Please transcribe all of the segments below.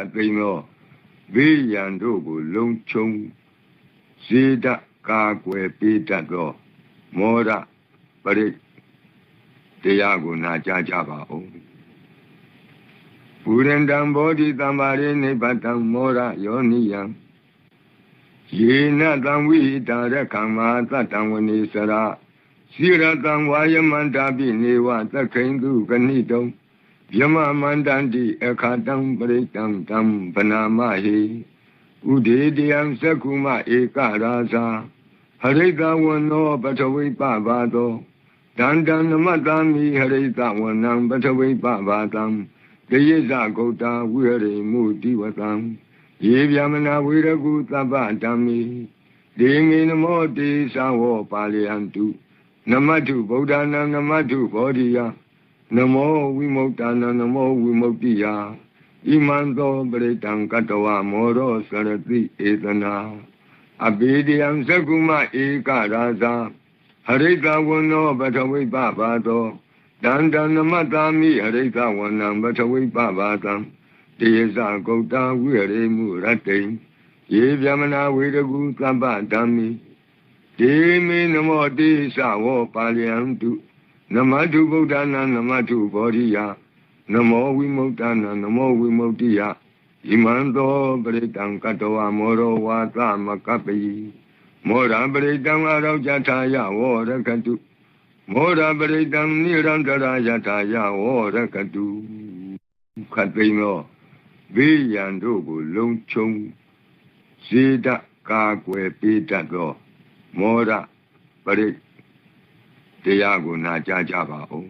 တ်သိမ်းသောဘေးရန်တို့ကိုလုံခြုံဇေဒကာကွယ်ပေးတတ်သောမောရပရိတရားကိုနာကြားကြပါဦးဘူရန္တံဘောဓိတံပါရိနိဗ္ဗတံမောရယောနိယံယေနတံဝိတာရကံမာသတ္တံဝနေစရာစီရတံဝါယမန္တာပိနေဝသက္ခိန်သူကဏိတုံ ဗျမမန္တန္တိအခါတံပရိတံတံဗနာမဟိဥဒေတယံသက္ကုမဧကရာဇာဟရိတဝနောပထဝိပဘာသောဒန္တံနမတ္တမိဟရိတဝနံပထဝိပဘာတံတယိဇဂௌတာဝိဟရိမုတိဝတံယေဗျမနာဝေရကုသဗ္ဗဓမ္မိဒေငေနမောတေသဝောပါလယံတုနမတုဗုဒ္ဓနာနမတုဘောဓိယ နမောဝိမု ക്ത နာနမောဝိမု ക്തി ယဣမံသောပရိတံကတဝမောရောစရတိဧတနာအဘေဒယံသကုမဧကရာဇာဟရိတဝနောပထဝိပဘာသောတန္တနမတ္တာမိဟရိတဝနံပထဝိပဘာတံတေယဇဂௌတဝိရေမှုရတ္တိယေဗျမနာဝေရကုသဗ္ဗဓမ္မိဒေမေနမောတိသဝောပါလယံတု နမတုဗုဒ္ဓနာနမတုဘောဓိယနမောဝိမု ക്ത နာနမောဝိမု ക്തി ယဣမံသောပရိတံကတဝမောရောဝါသမကပယိမောရပရိတံအရောကြထာယဝောရကတုမောရပရိတံနိရန္တရာယထာယဝောရကတုခတ်သိမ်းသောဘေးရန်တို့ကိုလုံခြုံဇေဒကာကွယ်ပေးတတ်သောမောရပရိတ ရားကိုနာကြားကြပါဦး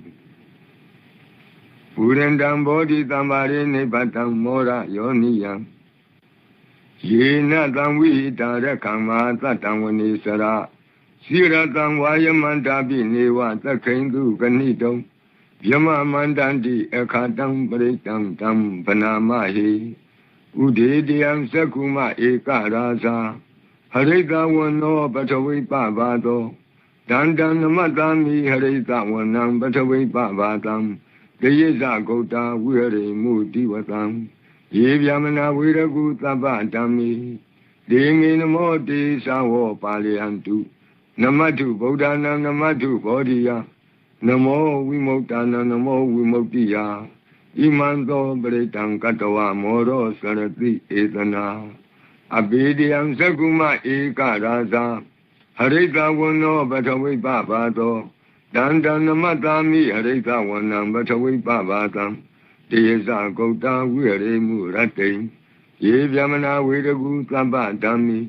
ဘူရန္တံဘောဓိတံပါရိနိဗ္ဗတံမောရယောနိယံယေနတံဝိတာရကံမာသတ္တံဝနေစရာစီရတံဝါယမန္တာပိနေဝသက္ခိန်သူကဏိတုံယမမန္တန္တိအခါတံပရိတံတံဗနာမဟိဥဒေတယံသက္ကုမဧကရာဇာဟရိတဝနောပထဝိပဘာသော ဒန္တံနမတ္တမိဟရိတဝနံပထဝိပဘာတံတယိဇဂௌတာဝိဟရိမုတိဝတံယေဗျမနာဝေရကုသဗ္ဗဓမ္မိဒေငေနမောတေသဝောပါလယံတုနမတုဗုဒ္ဓနာနမတုဘောဓိယနမောဝိမု ക്ത နာနမောဝိမု ക്തി ယဣမံသောပရိတံကတဝမောရောစရတိဧတနာအဘေဒယံသကုမဧကရာဇာ ဟရိတဝနောပထဝိပဘာသောတန္တနမတ္တာမိဟရိတဝနံပထဝိပဘာတံတေယဇဂௌတဝိရေမှုရတ္တိယေဗျမနာဝေရကုသဗ္ဗဓမ္မိ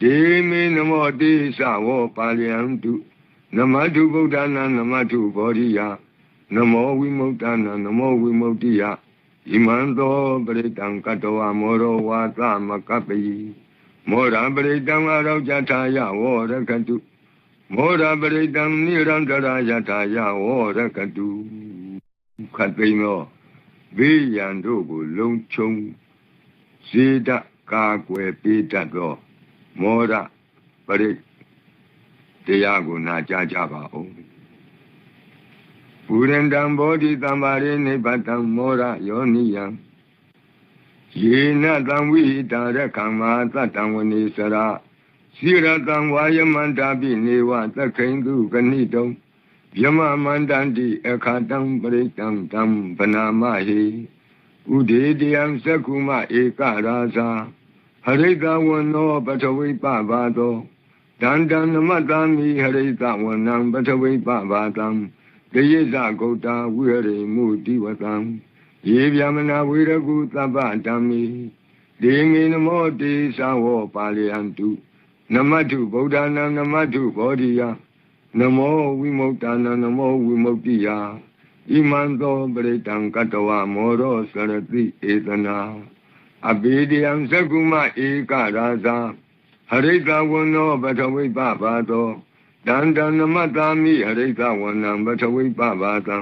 ဒေမေနမောတိသဝောပါလယံတုနမတုဗုဒ္ဓနာနမတုဘောဓိယနမောဝိမု ക്ത နာနမောဝိမု ക്തി ယဣမံသောပရိတံကတဝမောရောဝါသမကပယိ မောရပရိတံအရောကြထာယဝောရကတုမောရပရိတံနိရန္တရာယထာယဝောရကတုခတ်သိမ်းသောဘေးရန်တို့ကိုလုံခြုံဇေဒကာကွယ်ပေးတတ်သောမောရပရိတရားကိုနာကြားကြပါဦးဘူရန္တံဘောဓိတံပါရိနိဗ္ဗတံမောရယောနိယံ ယေနတံဝိတာရကံမာသတ္တံဝနေစရာစီရတံဝါယမန္တာပိနေဝသက္ခိန်သူကဏိတုံဗျမမန္တန္တိအခါတံပရိတံတံဗနာမဟိဥဒေတယံသက္ကုမဧကရာဇာဟရိတဝနောပထဝိပဘာသောတန္တနမတ္တမိဟရိတဝနံပထဝိပဘာတံတယိဇဂௌတာဝိဟရိမုတိဝတံ ယေဗျမနာဝေရကုသဗ္ဗဓမ္မိဒေငေနမောတေသဝောပါလယံတုနမတုဗုဒ္ဓနာနမတုဘောဓိယနမောဝိမု ക്ത နာနမောဝိမု ക്തി ယဣမံသောပရိတံကတဝမောရောစရတိဧတနာအဘေဒယံသကုမဧကရာဇာဟရိတဝနောပထဝိပဘာသောတန္တနမတ္တာမိဟရိတဝနံပထဝိပဘာတံ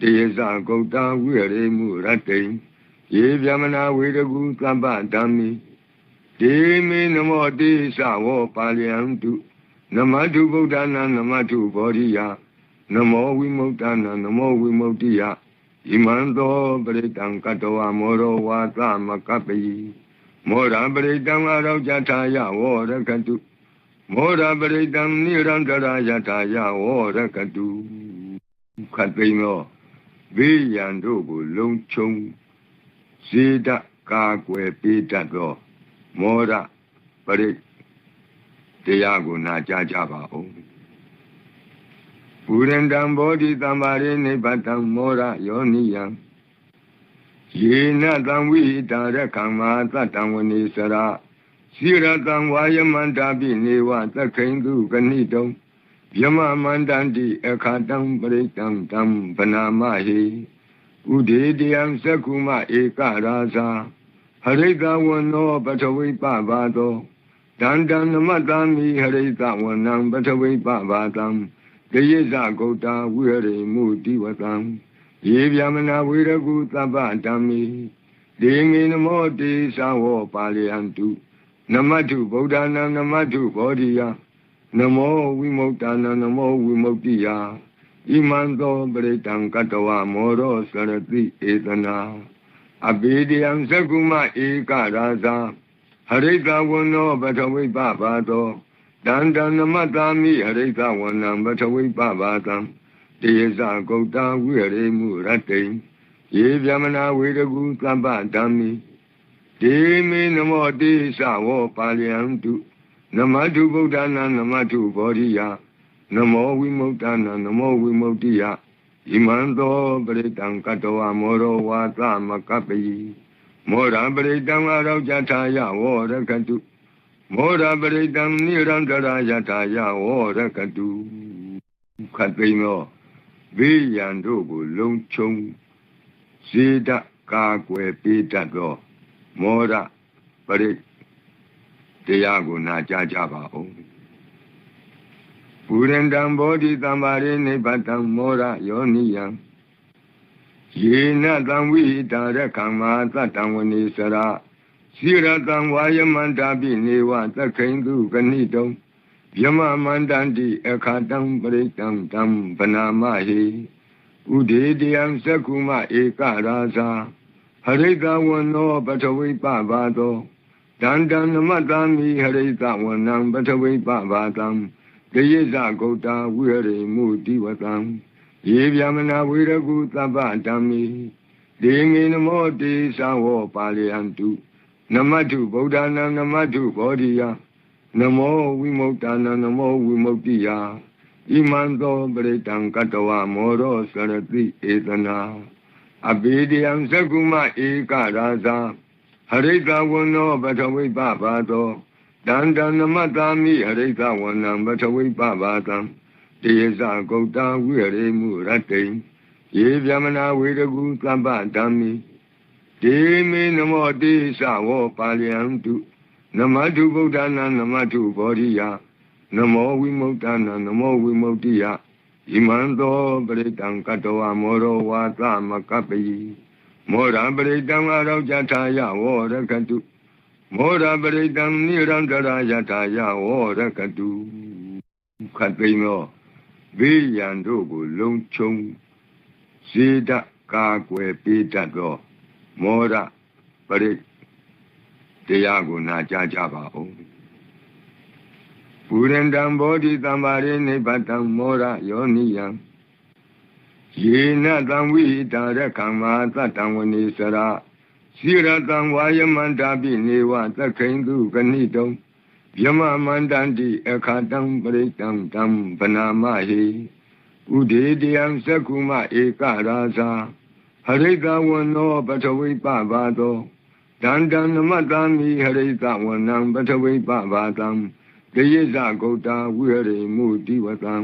တေယဇဂௌတာဝိရေမှုရတ္တိယေဗျမနာဝေရကုသဗ္ဗဓမ္မိဒေမေနမောတိသဝောပါလယံတုနမတုဗုဒ္ဓနာနမတုဘောဓိယနမောဝိမု ക്ത နာနမောဝိမု ക്തി ယဣ ဣမံသောပရိတံကတဝမောရောဝါသမကပယိမောရပရိတံအရောကြထာယဝရကတုမောရပရိတံနိရန္တရာယထာယဝရကတုခတ်သိမ်းသော ဘေးရန်တို့ကိုလုံခြုံစေတကာကွယ်ပေးတတ်သောမောရပရိတရားကိုနာကြားကြပါဦးပုရန္တံဘောဓိတံပါရိနိဗ္ဗတံမောရယောနိယံယေနတံဝိတာရခံမာသတ္တံဝနေစရာစိရတံဝါယမန္တာပိနေဝသက္ခိန်တုကဏိတုံ ယမမန္တန္တိအခါတံပရိတံတံဗနာမဟိဥဒေတယံသက္ကုမဧကရာဇာဟရိတဝနောပထဝိပဘာသောတန္တံနမတ္တမိဟရိတဝနံပထဝိပဘာတံကယေဇဂௌတာဝိဟရိမုတိဝတံယေဗျမနာဝေရကုသဗ္ဗဓမ္မိဒေငေနမောတေသဝောပါလယံတုနမတုဗုဒ္ဓနာနမတုဘောဓိယ နမောဝိမု ക്ത နာနမောဝိမု ക്തി ယဣမံသောပရိတံကတဝမောရောစရတိဧတနာအဘိဒယံသကုမဧကရာဇာဟရိတဝနောပထဝိပဘာသောတန္တနမတ္တာမိဟရိတဝနံပထဝိပဘာတံတေဇာဂௌတဝိရေမှုရတ္တိယေဗျမနာဝေရကုသဗ္ဗဓမ္မိဒေမေနမောတေသဝောပါလယံတု နမတုဗုဒ္ဓနာနမတုဘောဓိယနမောဝိမု ക്ത နာနမောဝိမု ക്തി ယဣမံသောပရိတံကတဝမောရောဝါသမကပယိမောရပရိတံအရောကြထာယဝောရကတုမောရပရိတံနိရန္တရာယထာယဝောရကတုခတ်သိမ်းသောဘေးရန်တို့ကိုလုံခြုံစေတကာကွယ်ပေးတတ်သောမောရပရိ တရားကိုနာကြားကြပါဦးပုရန္တံဘောဓိတံပါရိနိဗ္ဗတံမောရယောနိယံယေနတံဝိတာရကမ္မာသတ္တံဝနေစရာစိရတံဝါယမန္တာပိနေဝသက္ခိန်တုကဏိတုံယမမန္တန္တိအခါတံပရိတံတံဗနာမဟိဥဒေတယံသက္ကုမဧကရာဇာဟရိတဝနောပထဝိပဘာသော တန္တံနမတ္တမိဟရိတဝနံပထဝိပဘာတံတယေဇဂௌတာဝိဟရိမုတိဝတံယေဗျမနာဝေရကုသဗ္ဗဓမ္မိဒေငေနမောတေသဝောပါလယံတုနမတုဗုဒ္ဓနာနမတုဘောဓိယနမောဝိမု ക്ത နာနမောဝိမု ക്തി ယဣမံသောပရိတံကတဝမောရောစရတိဧတနာအဘိဒယံသကုမဧကရာဇာ ဟရိတဝနောပထဝိပဘာသောတန္တနမတ္တာမိဟရိတဝနံပထဝိပဘာတံတေဇာဂௌတဝိရေမှုရတ္တိယေဗျမနာဝေရကုသဗ္ဗဓမ္မိဒေမေနမောတေသဝောပါလယံတုနမတုဗုဒ္ဓနာနမတုဘောဓိယနမောဝိမု ക്ത နာနမောဝိမု ക്തി ယဣမံသောပရိတံကတဝမောရောဝါသမကပယိ မောရပရိတံအရောကြထာယဝောရကတုမောရပရိတံနိရန္တရာယထာယဝောရကတုခတ်သိမ်းသောဘေးရန်တို့ကိုလုံခြုံစေတကာကွယ်ပေးတတ်သောမောရပရိတရားကိုနာကြားကြပါဦးပုရန္တံဘောဓိတံပါရိနိဗ္ဗတံမောရယောနိယံ ယေနတံဝိတာရကမ္မာသတ္တံဝနေစရာစိရတံဝါယမန္တာပိနေဝသက္ခိန်တုကဏိတုံယမမန္တန္တိအခါတံပရိတံတံဗနာမဟိဥဒေတယံသက္ကုမဧကရာဇာဟရိတဝနောပထဝိပဘာသောတန္တံနမတ္တမိဟရိတဝနံပထဝိပဘာတံတယေဇဂௌတာဝိဟရိမုတိဝတံ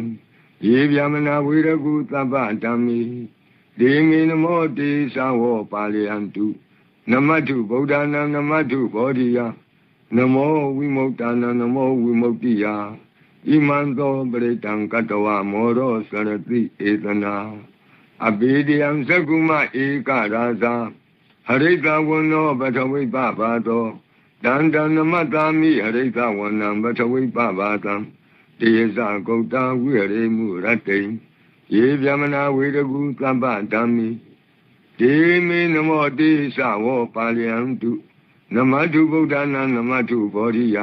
ယေဗျမနာဝေရကုသဗ္ဗဓမ္မိဒေမေနမောတေသဝောပါလယံတုနမတုဗုဒ္ဓနာနမတုဘောဓိယနမောဝိမု ക്ത နာနမောဝိမု ക്തി ယဣမံသောပရိတံကတဝမောရောစရတိဧတနာအဘိဒယံသကုမဧကရာဇာဟရိတဝနောပထဝိပဘာသောတန္တနမတ္တာမိဟရိတဝနံပထဝိပဘာ တံတေဇာဂௌတဝိရေမှုရတ္တိယေဗျမနာဝေရကုသဗ္ဗဓမ္မိ ဒေမေနမောတိသဝောပါလျံတုနမတုဗုဒ္ဓနာနမတုဘောဓိယ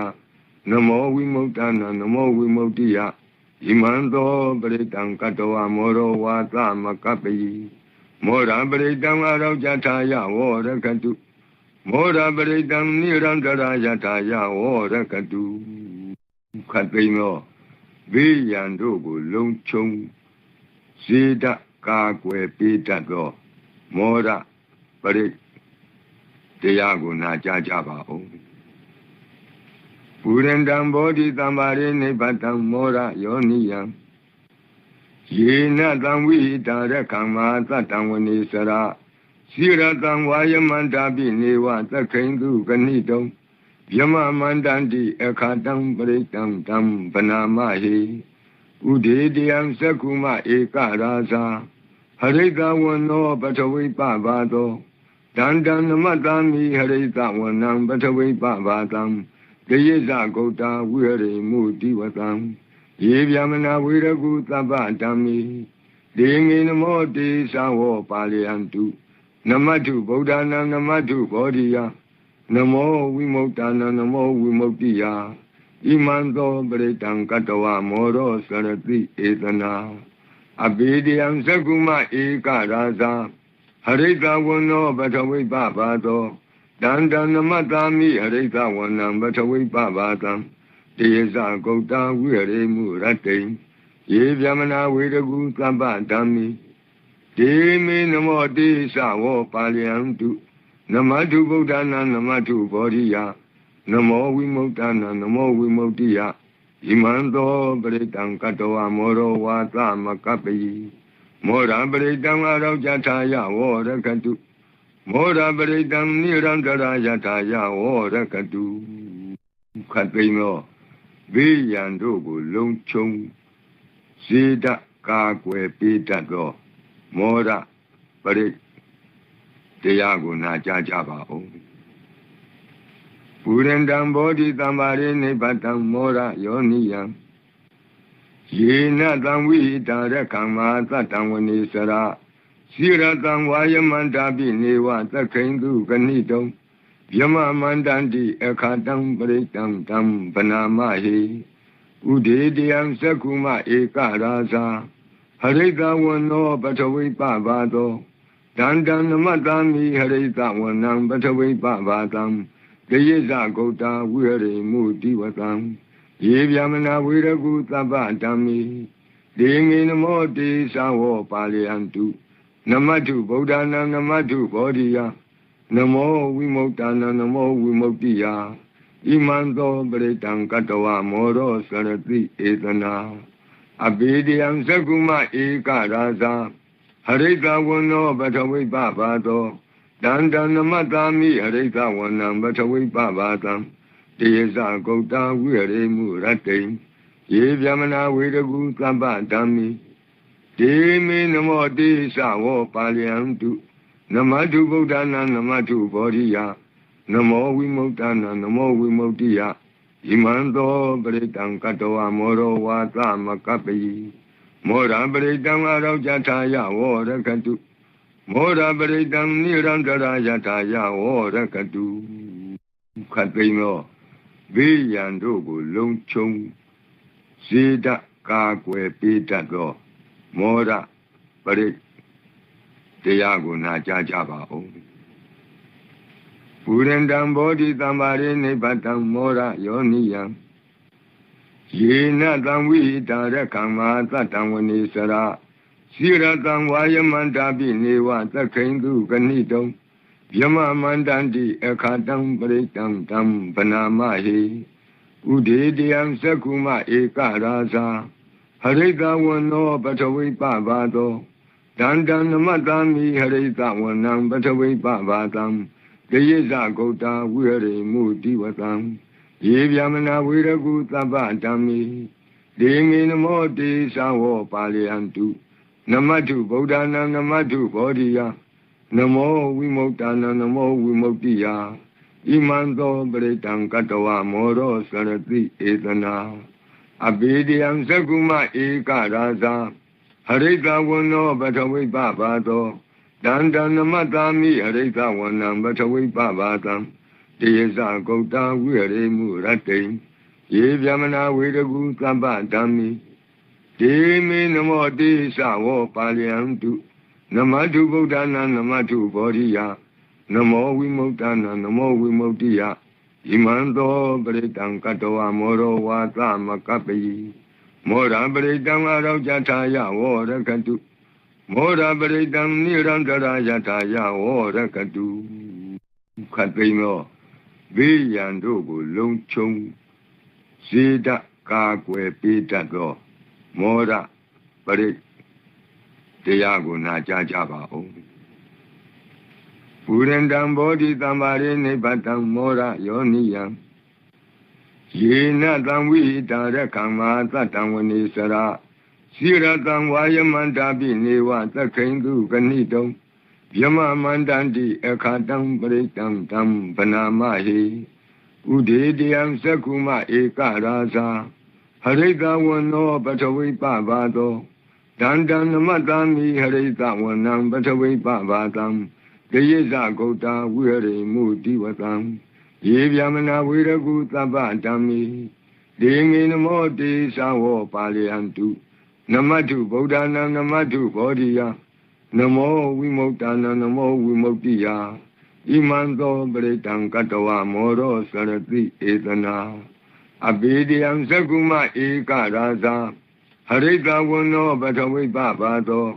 နမောဝိမု ക്ത နာနမောဝိမု ക്തി ယဣမံသောပရိတံကတဝမောရောဝါသမကပ္ပိမောရပရိတံအရောကြထာယဝောရကတုမောရပရိတံနိရန္တရာယထာယဝောရကတုခတ်သိမ်းသော ဘေးရန်တို့ကိုလုံခြုံဇေဒကာကွယ်ပေးတတ်သောမောရပရိတရားကိုနာကြားကြပါဦးပုရန္တံဘောဓိတံပါရိနိဗ္ဗတံမောရယောနိယံယေနတံဝိတာရကမ္မာသတ္တံဝနေစရာစိရတံဝါယမန္တာပိနေဝသက္ခိန်တုကဏိတုံ ယမမန္တန္တိအခါတံပရိတံတံဗနာမဟိဥဒေတယံသက္ကုမဧကရာဇာဟရိတဝနောပထဝိပဘာသောတန္တံနမတ္တမိဟရိတဝနံပထဝိပဘာတံတယေဇဂௌတာဝိဟရိမုတိဝတံယေဗျမနာဝေရကုသဗ္ဗဓမ္မိဒေငေနမောတေသဝောပါလယံတုနမတုဗုဒ္ဓနာနမတုဘောဓိယ နမောဝိမု ക്ത နာနမောဝိမု ക്തി ယဣမံသောပရိတံကတဝမောရောစရတိဧတနာအဘေဒယံသကုမဧကရာဇာဟရိတဝနောပထဝိပဘာသောတန္တနမတာမိဟရိတဝနံပထဝိပဘာတံတေဇာဂௌတဝိရေမှုရတ္တိယေဗျမနာဝေရကုသဗ္ဗဓမ္မိဒေမေနမောတိသဝောပါလယံတု နမတုဗုဒ္ဓနာနမတုဘောဓိယနမောဝိမု ക്ത နာနမောဝိမု ക്തി ယဣမံသောပရိတံကတဝမောရောဝါသမကပ္ပိမောရပရိတံအရောကြထာယဝောရကတုမောရပရိတံနိရန္တရာယထာယဝောရကတုခတ်သိမ်းသောဘေးရန်တို့ကိုလုံခြုံဇေဒကာကွယ်ပေးတတ်သောမောရပရိ တရားကိုနာကြားကြပါဦးပုရန္တံဘောဓိတံပါရိနိဗ္ဗတံမောရယောနိယံယေနတံဝိတာရကမ္မာသတ္တံဝနေစရာစိရတံဝါယမန္တာပိနေဝသက္ခိန်တုကဏိတုံယမမန္တန္တိအခါတံပရိတံတံဗနာမဟိဥဒေတယံသက္ကုမဧကရာဇာဟရိတဝနောပထဝိပဘာသော တန္တံနမတံမိဟရိတဝနံပထဝိပဘာတံတယေဇဂௌတာဝိဟရိမုတိဝတံယေဗျမနာဝေရကုသဗ္ဗဓမ္မိဒေငေနမောတေသဝောပါလယံတုနမတုဗုဒ္ဓနာနမတုဘောဓိယနမောဝိမု ക്ത နာနမောဝိမု ക്തി ယဣမံသောပရိတံကတဝမောရောစရတိဧတနာအဘေဒယံသကုမဧကရာဇာ ဟရိတဝနောပထဝိပဘာသောတန္တနမတာမိဟရိတဝနံပထဝိပဘာတံတေဇာဂௌတဝိရေမှုရတ္တိယေဗျမနာဝေရကုသဗ္ဗဓမ္မိဒေမေနမောတိသဝောပါလယံတုနမတုဗုဒ္ဓနာနမတုဘောဓိယနမောဝိမု ക്ത နာနမောဝိမု ക്തി ယဣမံသောပရိတံကတဝမောရောဝါသမကပ္ပိ မောရပရိတံအရောကြထာယဝောရကတုမောရပရိတံနိရန္တရာယထာယဝောရကတုခတ်သိမ်းသောဘေးရန်တို့ကိုလုံခြုံဇေဒကာကွယ်ပေးတတ်သောမောရပရိတရားကိုနာကြားကြပါဦးပုရန္တံဘောဓိတံပါရိနိဗ္ဗတံမောရယောနိယံ ယေနတံဝိတာရကမ္မာသတ္တံဝနေစရာစိရတံဝါယမန္တာပိနေဝသက္ခိန်တုကဏိတုံယမမန္တန္တိအခါတံပရိတံတံဗနာမဟိဥဒေတယံသက္ကုမဧကရာဇာဟရိတဝနောပထဝိပဘာသောတန္တနမတံမိဟရိတဝနံပထဝိပဘာတံတယေဇဂௌတာဝိဟရိမုတိဝတံယေဗျမနာဝေရကုသဗ္ဗဓမ္မိဒေငေနမောတေသဝောပါလယံတုနမတုဗုဒ္ဓနာနမတုဘောဓိယနမောဝိမု ക്ത နာနမောဝိမု ക്തി ယဣမံသောပရိတံကတဝမောရောစရတိဧတနာအဘေဒယံသကုမဧကရာဇာဟရိတဝနောပထဝိပဘာသော တန္တနမတာမိအရိသဝနံပထဝိပဘာတံ တေယဇဂௌတဝိရေမှုရတ္တိယေဗျမနာဝေရကုသဗ္ဗဓမ္မိဒေမေနမောတိသဝောပါလယံတုနမတုဗုဒ္ဓနာနမတုဘောဓိယနမောဝိမု ക്ത နာနမောဝိမု ക്തി ယဣမံသောပရိတံကတဝမောရောဝါသမကပ္ပိမောရပရိတံအရောကြထာယဝောရကတုမောရပရိတံနိရန္တရာယထာယဝောရကတုခတ်သိမ်းသော ဘေးရန်တို့ကိုလုံခြုံဇေဒကာကွယ်ပေးတတ်သောမောရပရိတရားကိုနာကြားကြပါဦးပုရန္တံဘောဓိတံပါရိနိဗ္ဗတံမောရယောနိယံယေနတံဝိတာရကံမာသတ္တံဝနေစရာစီရတံဝါယမန္တာပိနေဝသက္ခိန်သူကဏိတုံ ဗျမမန္တန္တိအခါတံပရိတံတံဗနာမဟိဥဒေတယံသက္ကုမဧကရာဇာဟရိတဝနောပထဝိပဘာသောဒန္တနမတ္တမိဟရိတဝနံပထဝိပဘာတံတေယဇဂௌတဝိဟရိမုတိဝတံယေဗျမနာဝေရကုသဗ္ဗဓမ္မိဒေငေနမောတေသဝောပါလယံတုနမတုဗုဒ္ဓနာနမတုဘောဓိယ နမောဝိမု ക്ത နာနမောဝိမု ക്തി ယဣမံသောပရိတံကတဝမောရောစရတိဧတနာအဘိဒယံသကုမဧကရာဇာဟရိတဝနောပထဝိပဘာသော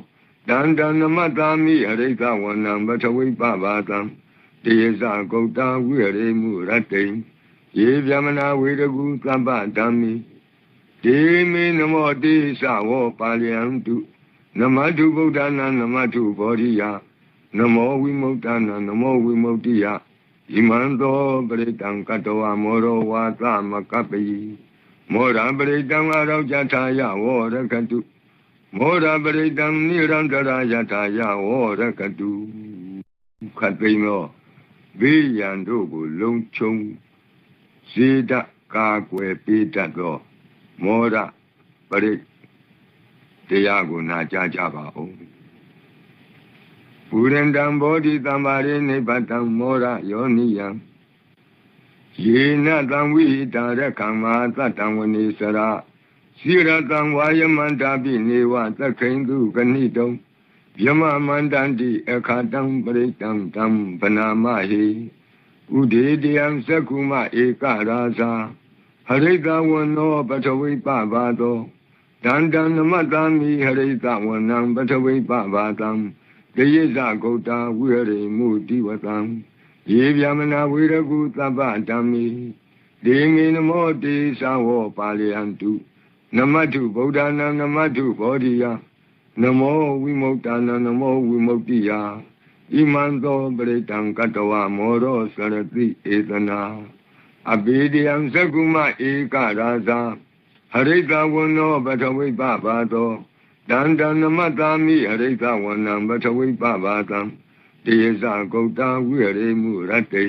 တန္တနမတာမိဟရိတဝနံပထဝိပဘာတံတေယဇဂௌတဝိရေမှုရတ္တိယေဗျမနာဝေရကုသဗ္ဗဓမ္မိဒေမေနမောတိသဝောပါလယံတု နမတုဗုဒ္ဓနာနမတုဘောဓိယနမောဝိမု ക്ത နာနမောဝိမု ക്തി ယဣမံသောပရိတံကတဝမောရောဝါသမကပ္ပိမောရပရိတံအရောကြထာယဝောရကတုမောရပရိတံနိရန္တရာယထာယဝောရကတုခတ်သိမ်းသောဘေးရန်တို့ကိုလုံခြုံဇေဒကာကွယ်ပေးတတ်သောမောရပရိတ ရားကိုနာကြားကြပါဦးပုရန္တံဘောဓိတံပါရိနိဗ္ဗတံမောရယောနိယံယေနတံဝိတာရကံမာသတ္တံဝနေစရာစီရတံဝါယမန္တာပိနေဝသက္ခိန်သူကဏိတုံယမမန္တန္တိအခါတံပရိတံတံဗနာမဟိဥဒေတယံသက္ကုမဧကရာဇာဟရိတဝနောပထဝိပဘာသော ဒန္တနမတမိဟရိတဝနံပထဝိပဘာတံတေယဇဂௌတဝိဟရိမုတိဝတံယေဗျမနာဝေရကုသဗ္ဗဓမ္မိဒေငေနမောတေသဝောပါလယံတုနမတုဗုဒ္ဓနာနမတုဘောဓိယနမောဝိမု ക്ത နာနမောဝိမု ക്തി ယဣမံသောပရိတံကတဝမောရောစရတိဧတနာအဘိဒယံသကုမဧကရာဇာ ဟရိတဝနောပထဝိပဘာသောတန္တနမတာမိဟရိတဝနံပထဝိပဘာတံတေယဇဂௌတဝိရေမှုရတ္တိ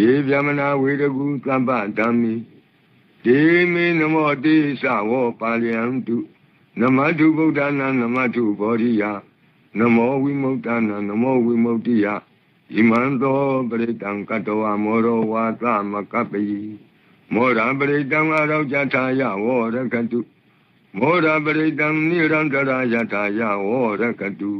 ယေဗျမနာဝေရကုသဗ္ဗဓမ္မိဒေမေနမောတိသဝောပါလယံတုနမတုဗုဒ္ဓနာနမတုဘောဓိယနမောဝိမု ക്ത နာနမောဝိမု ക്തി ယဣမံသောပရိတံကတဝမောရောဝါသမကပ္ပိ မောရပရိတံအရောကြထာယဝောရကတုမောရပရိတံနိရန္တရာယထာယဝောရကတု